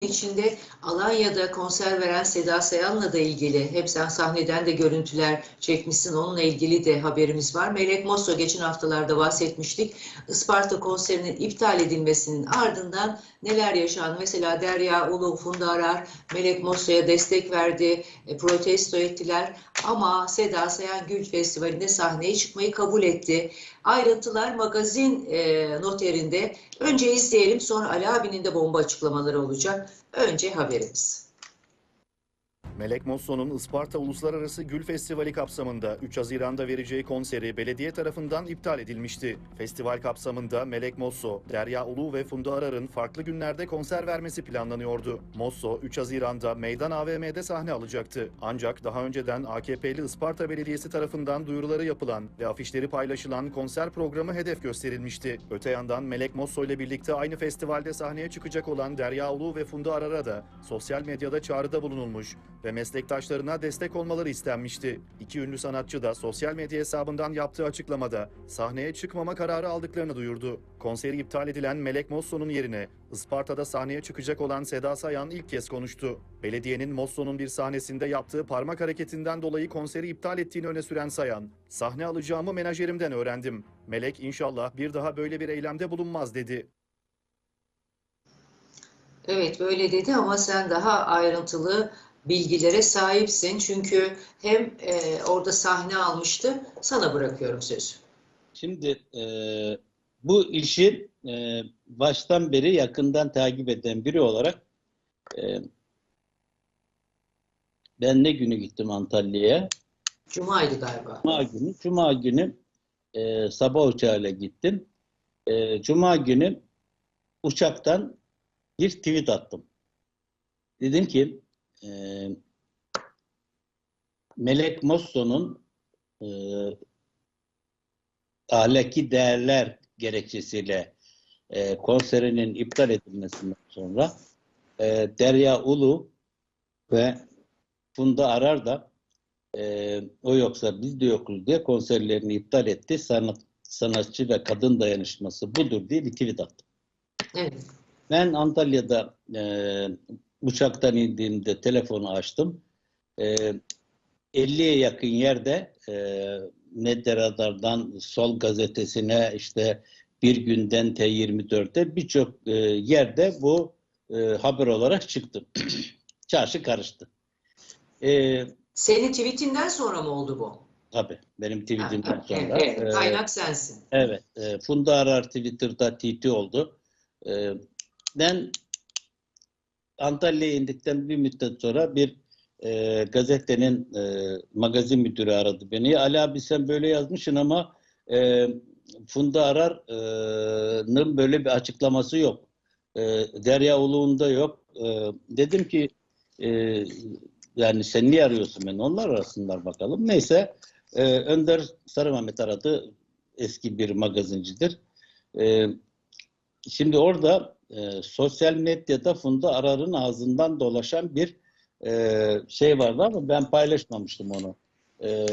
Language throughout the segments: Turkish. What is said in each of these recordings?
içinde Alanya'da konser veren Seda Sayan'la da ilgili hep sen sahneden de görüntüler çekmişsin. Onunla ilgili de haberimiz var. Melek Mosso geçen haftalarda bahsetmiştik. Isparta konserinin iptal edilmesinin ardından neler yaşandı? Mesela Derya Ulu, Funda Arar, Melek Mosso'ya destek verdi, e, protesto ettiler. Ama Seda Sayan Gül Festivali'nde sahneye çıkmayı kabul etti. Ayrıntılar magazin e, noterinde. Önce izleyelim sonra Ali abinin de bomba açıklamaları olacak. Önce haberimiz. Melek Mosso'nun Isparta Uluslararası Gül Festivali kapsamında 3 Haziran'da vereceği konseri belediye tarafından iptal edilmişti. Festival kapsamında Melek Mosso, Derya Ulu ve Funda Arar'ın farklı günlerde konser vermesi planlanıyordu. Mosso 3 Haziran'da Meydan AVM'de sahne alacaktı. Ancak daha önceden AKP'li Isparta Belediyesi tarafından duyuruları yapılan ve afişleri paylaşılan konser programı hedef gösterilmişti. Öte yandan Melek Mosso ile birlikte aynı festivalde sahneye çıkacak olan Derya Ulu ve Funda Arar'a da sosyal medyada çağrıda bulunulmuş ve meslektaşlarına destek olmaları istenmişti. İki ünlü sanatçı da sosyal medya hesabından yaptığı açıklamada sahneye çıkmama kararı aldıklarını duyurdu. Konseri iptal edilen Melek Mosso'nun yerine Isparta'da sahneye çıkacak olan Seda Sayan ilk kez konuştu. Belediyenin Mosso'nun bir sahnesinde yaptığı parmak hareketinden dolayı konseri iptal ettiğini öne süren Sayan, sahne alacağımı menajerimden öğrendim. Melek inşallah bir daha böyle bir eylemde bulunmaz dedi. Evet böyle dedi ama sen daha ayrıntılı bilgilere sahipsin. Çünkü hem e, orada sahne almıştı. Sana bırakıyorum sözü. Şimdi e, bu işi e, baştan beri yakından takip eden biri olarak e, ben ne günü gittim Antalya'ya? Cuma'ydı galiba. Cuma günü. Cuma günü e, sabah uçağıyla gittim. E, Cuma günü uçaktan bir tweet attım. Dedim ki e, Melek Mosso'nun e, ahlaki değerler gerekçesiyle e, konserinin iptal edilmesinden sonra e, Derya Ulu ve Funda Arar da e, o yoksa biz de yokuz diye konserlerini iptal etti. Sanat, sanatçı ve kadın dayanışması budur diye bir tweet attım. Evet. Ben Antalya'da e, uçaktan indiğimde telefonu açtım. E, 50'ye yakın yerde e, Medya Radar'dan Sol Gazetesi'ne işte bir günden T24'te birçok e, yerde bu e, haber olarak çıktı. Çarşı karıştı. E, Senin tweetinden sonra mı oldu bu? tabii benim tweetimden Ha, sonra. evet, kaynak sensin. Evet, e, Funda Arar Twitter'da TT oldu. E, ben Antalya'ya indikten bir müddet sonra bir e, gazetenin e, magazin müdürü aradı beni. Ali abi sen böyle yazmışsın ama e, Funda Arar'ın böyle bir açıklaması yok. E, Derya Uluğ'unda yok. E, dedim ki e, yani sen niye arıyorsun beni? Onlar arasınlar bakalım. Neyse e, Önder Sarı Mehmet aradı. Eski bir magazincidir. E, şimdi orada e, sosyal medyada Funda Arar'ın ağzından dolaşan bir e, şey vardı ama ben paylaşmamıştım onu. E,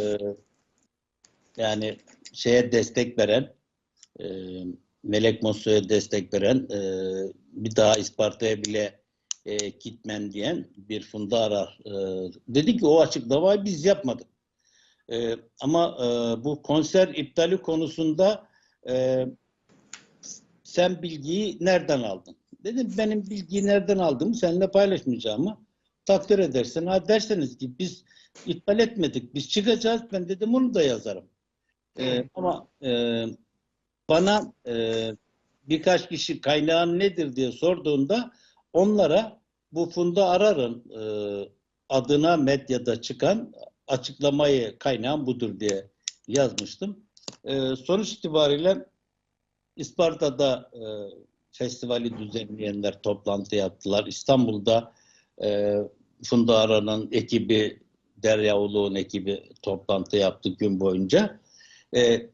yani şeye destek veren e, Melek Mosso'ya destek veren e, bir daha İsparta'ya bile e, gitmem diyen bir Funda Arar. E, dedi ki o açıklamayı biz yapmadık. E, ama e, bu konser iptali konusunda e, sen bilgiyi nereden aldın? Dedim benim bilgiyi nereden aldığımı seninle paylaşmayacağımı takdir edersin. Ha derseniz ki biz iptal etmedik, biz çıkacağız. Ben dedim onu da yazarım. Ee, ama e, bana e, birkaç kişi kaynağın nedir diye sorduğunda onlara bu Funda Arar'ın e, adına medyada çıkan açıklamayı kaynağım budur diye yazmıştım. E, sonuç itibariyle İsparta'da e, festivali düzenleyenler toplantı yaptılar. İstanbul'da e, Funda Ara'nın ekibi, Derya Uluğ'un ekibi toplantı yaptı gün boyunca. E,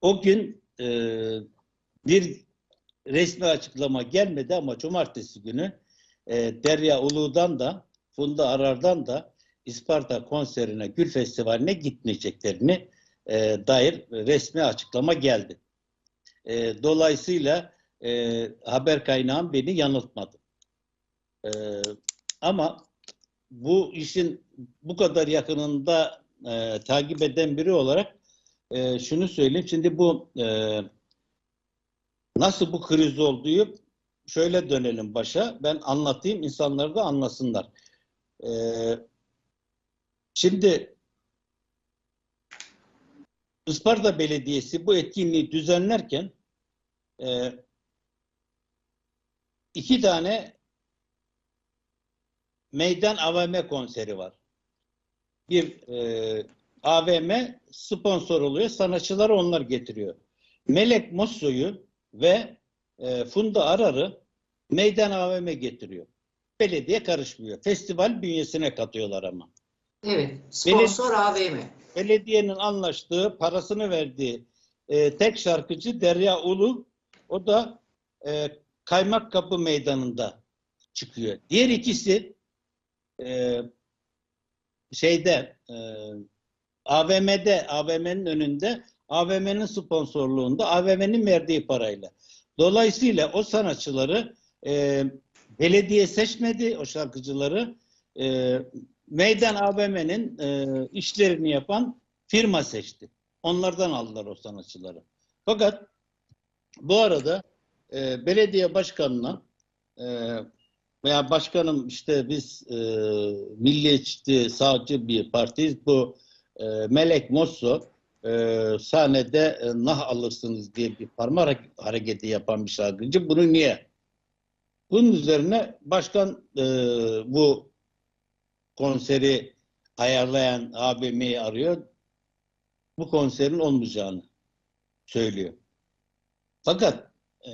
o gün e, bir resmi açıklama gelmedi ama cumartesi günü e, Derya Uluğ'dan da Funda Arar'dan da İsparta konserine, Gül Festivali'ne gitmeyeceklerini e, dair resmi açıklama geldi. E, dolayısıyla e, haber kaynağım beni yanıltmadı. Ee, ama bu işin bu kadar yakınında e, takip eden biri olarak e, şunu söyleyeyim. Şimdi bu e, nasıl bu kriz olduğu şöyle dönelim başa. Ben anlatayım, insanlar da anlasınlar. E, şimdi Isparta Belediyesi bu etkinliği düzenlerken e, iki tane meydan AVM konseri var. Bir e, AVM sponsor oluyor. Sanatçıları onlar getiriyor. Melek Mosso'yu ve e, Funda Arar'ı meydan AVM getiriyor. Belediye karışmıyor. Festival bünyesine katıyorlar ama. Evet. Sponsor AVM. Belediyenin anlaştığı, parasını verdiği e, tek şarkıcı Derya Ulu. O da e, Kaymak Kapı Meydanı'nda çıkıyor. Diğer ikisi e, şeyde e, AVM'de, AVM'nin önünde, AVM'nin sponsorluğunda, AVM'nin verdiği parayla. Dolayısıyla o sanatçıları e, belediye seçmedi, o şarkıcıları. E, Meydan AVM'nin e, işlerini yapan firma seçti. Onlardan aldılar o sanatçıları. Fakat bu arada e, belediye başkanına e, veya başkanım işte biz e, milliyetçi sağcı bir partiyiz. Bu e, Melek Mosso e, sahnede e, nah alırsınız diye bir parmak hareketi yapan bir şarkıcı. Bunu niye? Bunun üzerine başkan e, bu konseri ayarlayan ABM'yi arıyor. Bu konserin olmayacağını söylüyor. Fakat e,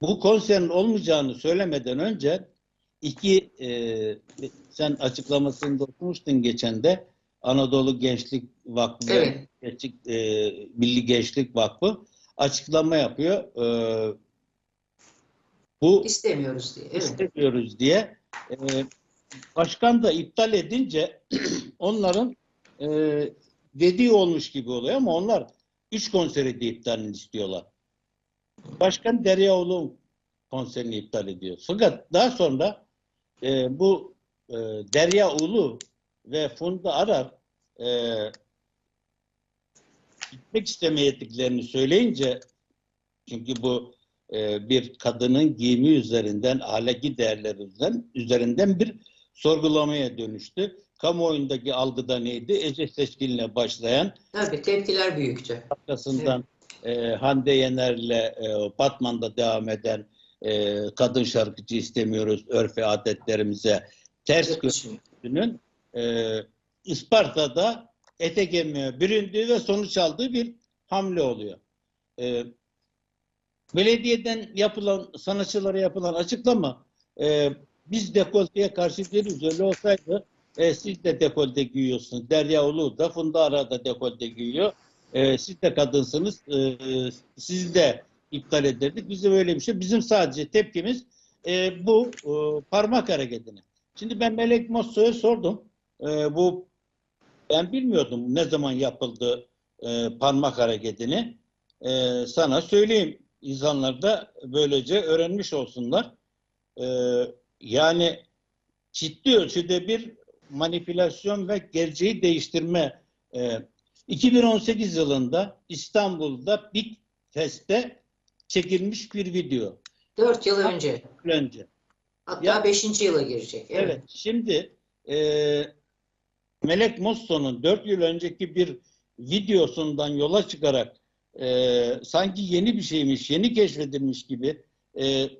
bu konserin olmayacağını söylemeden önce iki e, sen açıklamasında okumuştun geçen de Anadolu Gençlik Vakfı Evet. Gençlik, e, Milli Gençlik Vakfı açıklama yapıyor. E, bu İstemiyoruz diye. Evet. istemiyoruz diye. E, başkan da iptal edince onların e, dediği olmuş gibi oluyor ama onlar üç konseri de iptalini istiyorlar. Başkan Deryaoğlu konserini iptal ediyor. Fakat daha sonra e, bu e, Derya Ulu ve Funda Arar e, gitmek istemeyediklerini söyleyince çünkü bu e, bir kadının giyimi üzerinden, ahlaki değerleri üzerinden, üzerinden bir sorgulamaya dönüştü. Kamuoyundaki algıda neydi? Ece Seçkin'le başlayan Tabii tepkiler büyüktü. arkasından e, Hande Yener'le e, Batman'da devam eden e, kadın şarkıcı istemiyoruz örfe adetlerimize ters Yakışmıyor. gördüğünün e, Isparta'da ete kemiğe büründüğü ve sonuç aldığı bir hamle oluyor. E, belediyeden yapılan sanatçılara yapılan açıklama e, biz dekolteye karşı değiliz. Öyle olsaydı e, siz de dekolte giyiyorsunuz. Derya Ulu da Funda Ara da dekolte giyiyor. E, siz de kadınsınız. E, siz de iptal ederdik. Bizim öyle bir şey. Bizim sadece tepkimiz e, bu e, parmak hareketine. Şimdi ben Melek Mosso'ya sordum. E, bu ben bilmiyordum ne zaman yapıldı e, parmak hareketini. E, sana söyleyeyim. İnsanlar da böylece öğrenmiş olsunlar. E, yani ciddi ölçüde bir manipülasyon ve gerçeği değiştirme. E, 2018 yılında İstanbul'da Big Fest'te çekilmiş bir video. Dört yıl önce. Önce. Hatta Ya- beşinci yıla girecek. Evet. Evet. Şimdi e, Melek Mosso'nun 4 yıl önceki bir videosundan yola çıkarak e, sanki yeni bir şeymiş, yeni keşfedilmiş gibi e,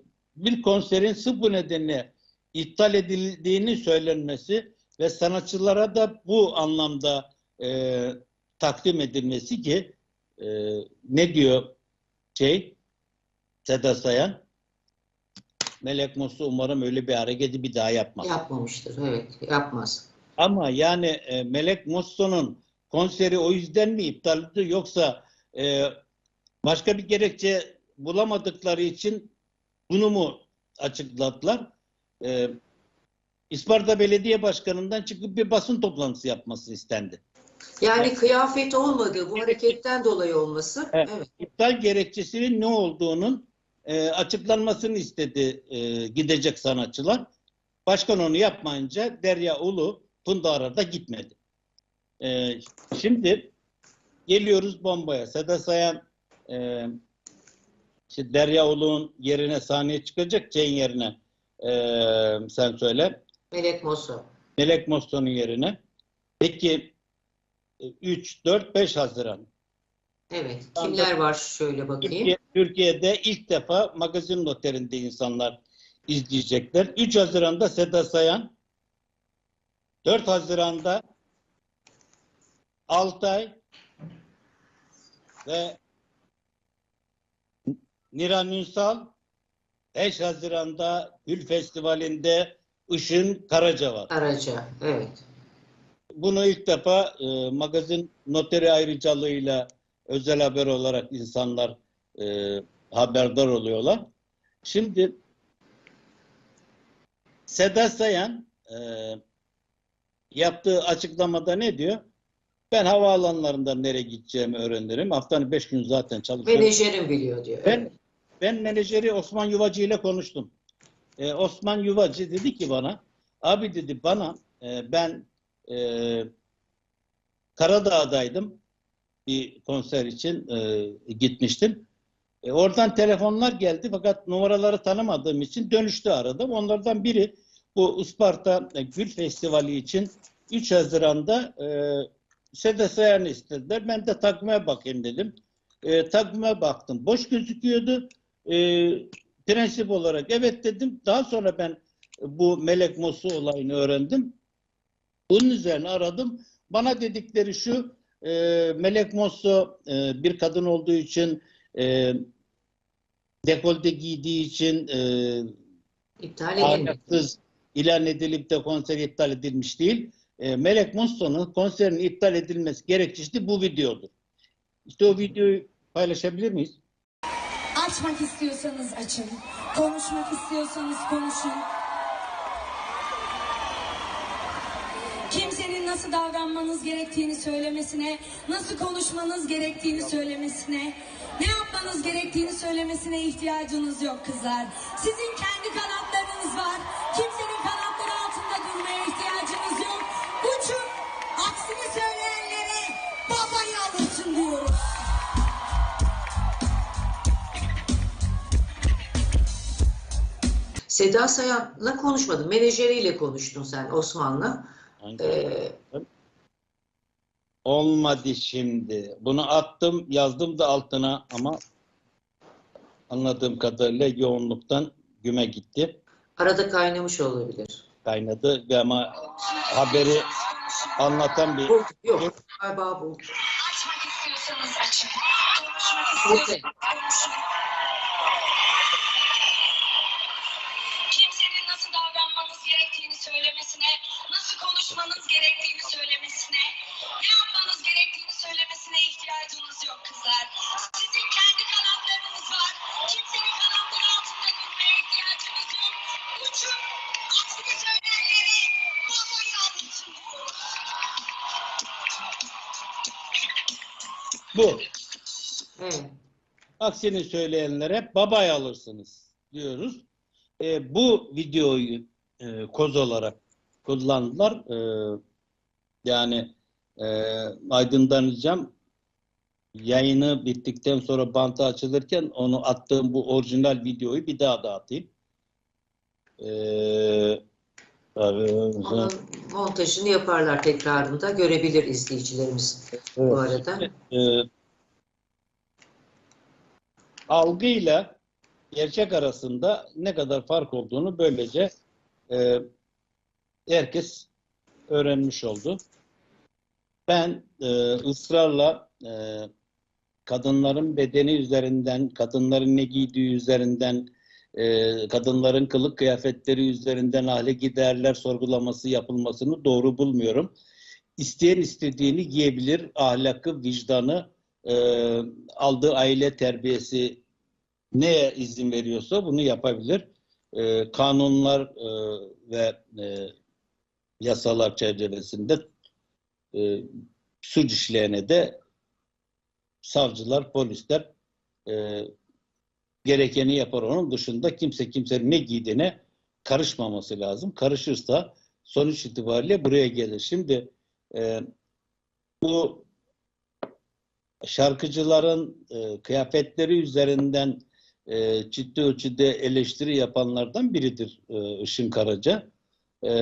bir konserin sırf bu nedenle iptal edildiğini söylenmesi ve sanatçılara da bu anlamda e, takdim edilmesi ki e, ne diyor şey Seda Sayan Melek Mosso umarım öyle bir hareketi bir daha yapmaz. Yapmamıştır. Evet. Yapmaz. Ama yani e, Melek Mosso'nun konseri o yüzden mi iptal edildi yoksa e, başka bir gerekçe bulamadıkları için bunu mu açıkladılar? E, İsparta Belediye Başkanı'ndan çıkıp bir basın toplantısı yapması istendi. Yani kıyafet olmadığı bu hareketten dolayı olması. Evet. Evet. İptal gerekçesinin ne olduğunun e, açıklanmasını istedi e, gidecek sanatçılar. Başkan onu yapmayınca Derya Ulu Funda Arar'da gitmedi. E, şimdi geliyoruz bombaya. Seda Sayan e, işte Derya Ulu'nun yerine sahneye çıkacak şeyin yerine e, sen söyle. Melek Mosso. Melek Mosso'nun yerine. Peki e, 3, 4, 5 Haziran. Evet. Kimler var şöyle bakayım. Türkiye, Türkiye'de ilk defa magazin noterinde insanlar izleyecekler. 3 Haziran'da Seda Sayan, 4 Haziran'da Altay ve Niran Ünsal, 5 Haziran'da Gül Festivali'nde Işın Karaca var. Araca. Evet. Bunu ilk defa e, magazin noteri ayrıcalığıyla özel haber olarak insanlar e, haberdar oluyorlar. Şimdi Seda Sayan e, yaptığı açıklamada ne diyor? Ben havaalanlarından nereye gideceğimi öğrenirim. Haftanın beş gün zaten çalışıyorum. Menajerim biliyor diyor. Ben Evet. Ben menajeri Osman Yuvacı ile konuştum. Ee, Osman Yuvacı dedi ki bana, abi dedi bana e, ben e, Karadağ'daydım bir konser için e, gitmiştim. E, oradan telefonlar geldi fakat numaraları tanımadığım için dönüşte aradım. Onlardan biri bu Isparta e, Gül Festivali için 3 Haziran'da e, Sayan'ı istediler. Ben de takvime bakayım dedim. E, takvime baktım. Boş gözüküyordu. E, prensip olarak evet dedim. Daha sonra ben bu Melek Mosu olayını öğrendim. Bunun üzerine aradım. Bana dedikleri şu, e, Melek Mosso e, bir kadın olduğu için, e, dekolte giydiği için e, İptal ahlaksız ilan edilip de konser iptal edilmiş değil. E, Melek Mosso'nun konserinin iptal edilmesi gerekçesi bu videodur. İşte o videoyu paylaşabilir miyiz? Açmak istiyorsanız açın. Konuşmak istiyorsanız konuşun. Kimsenin nasıl davranmanız gerektiğini söylemesine, nasıl konuşmanız gerektiğini söylemesine, ne yapmanız gerektiğini söylemesine ihtiyacınız yok kızlar. Sizin kendi kanatlarınız Seda Sayan'la konuşmadın. Menajeriyle konuştun sen Osman'la. Ee, Olmadı şimdi. Bunu attım, yazdım da altına ama anladığım kadarıyla yoğunluktan güme gitti. arada kaynamış olabilir. Kaynadı ve ama haberi anlatan bir Bu, yok. Galiba bu. Açmak istiyorsanız açın. Konuşmak istiyorsanız söylemesine, nasıl konuşmanız gerektiğini söylemesine, ne yapmanız gerektiğini söylemesine ihtiyacınız yok kızlar. Sizin kendi kanatlarınız var. Kimsenin kanatları altında durmaya ihtiyacınız yok. Uçun. Aksini söyleyenleri alırsın diyoruz. bu. Evet. Aksini söyleyenlere babay alırsınız diyoruz. E, bu videoyu e, koz olarak kullandılar. E, yani e, aydınlanacağım. Yayını bittikten sonra bantı açılırken onu attığım bu orijinal videoyu bir daha da atayım. E, Onun montajını yaparlar tekrarında. Görebilir izleyicilerimiz bu arada. e, algıyla gerçek arasında ne kadar fark olduğunu böylece e, herkes öğrenmiş oldu. Ben e, ısrarla e, kadınların bedeni üzerinden, kadınların ne giydiği üzerinden, e, kadınların kılık kıyafetleri üzerinden ahlaki değerler sorgulaması yapılmasını doğru bulmuyorum. İsteyen istediğini giyebilir, ahlakı, vicdanı, e, aldığı aile terbiyesi neye izin veriyorsa bunu yapabilir. E, kanunlar e, ve e, yasalar çerçevesinde e, suç işleyene de savcılar, polisler e, gerekeni yapar. Onun dışında kimse kimsenin ne giydiğine karışmaması lazım. Karışırsa sonuç itibariyle buraya gelir. Şimdi e, bu şarkıcıların e, kıyafetleri üzerinden e, ciddi ölçüde eleştiri yapanlardan biridir e, Işın Karaca. E,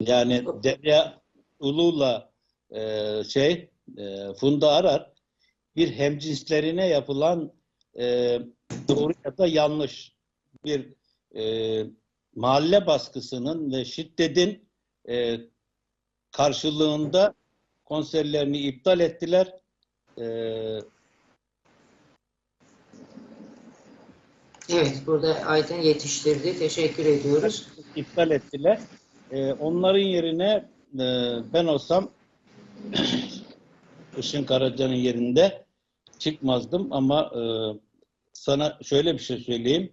yani Derya Ulu'la e, şey e, Funda Arar bir hemcinslerine yapılan e, doğru ya da yanlış bir e, mahalle baskısının ve şiddetin e, karşılığında konserlerini iptal ettiler. E, Evet, burada Aydın yetiştirdi. Teşekkür ediyoruz. iptal ettiler. E, onların yerine e, ben olsam Işın Karaca'nın yerinde çıkmazdım ama e, sana şöyle bir şey söyleyeyim.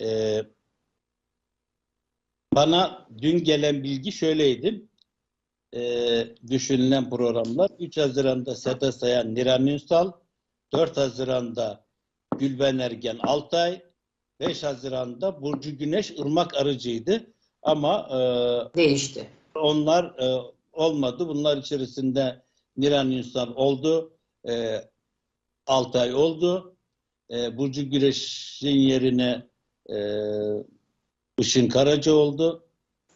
E, bana dün gelen bilgi şöyleydi. E, düşünülen programlar 3 Haziran'da Seda Sayan, Niran Ünsal, 4 Haziran'da Gülben Ergen Altay, 5 Haziran'da Burcu Güneş Irmak Arıcı'ydı. Ama e, Değişti. onlar e, olmadı. Bunlar içerisinde Niran Ünsal oldu. E, Altay oldu. E, Burcu Güneş'in yerine e, Işın Karaca oldu.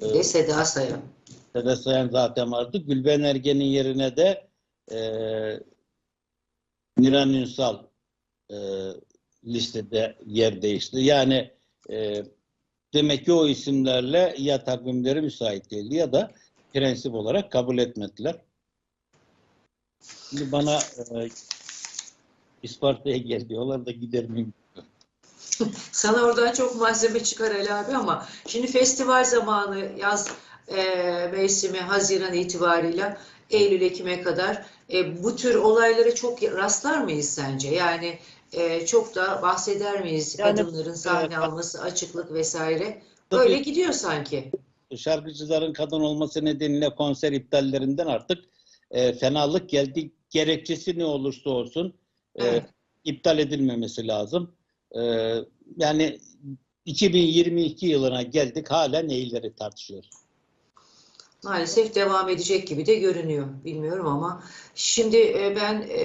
De Seda Sayan. Seda Sayan zaten vardı. Gülben Ergen'in yerine de e, Niran Ünsal e, listede yer değişti. Yani e, demek ki o isimlerle ya takvimleri müsait değildi ya da prensip olarak kabul etmediler. Şimdi bana e, Isparta'ya gel diyorlar da gider miyim? Sana oradan çok malzeme çıkar Ali abi ama şimdi festival zamanı yaz e, mevsimi Haziran itibarıyla Eylül Ekim'e kadar e, bu tür olaylara çok rastlar mıyız sence? Yani e, çok da bahseder miyiz Yani, kadınların sahne e, alması, açıklık vesaire? Tabii. Böyle gidiyor sanki. şarkıcıların kadın olması nedeniyle konser iptallerinden artık e, fenalık geldi. Gerekçesi ne olursa olsun e, Evet. iptal edilmemesi lazım. E, yani 2022 yılına geldik hala neyleri tartışıyoruz. Maalesef devam edecek gibi de görünüyor. Bilmiyorum ama şimdi e, ben e,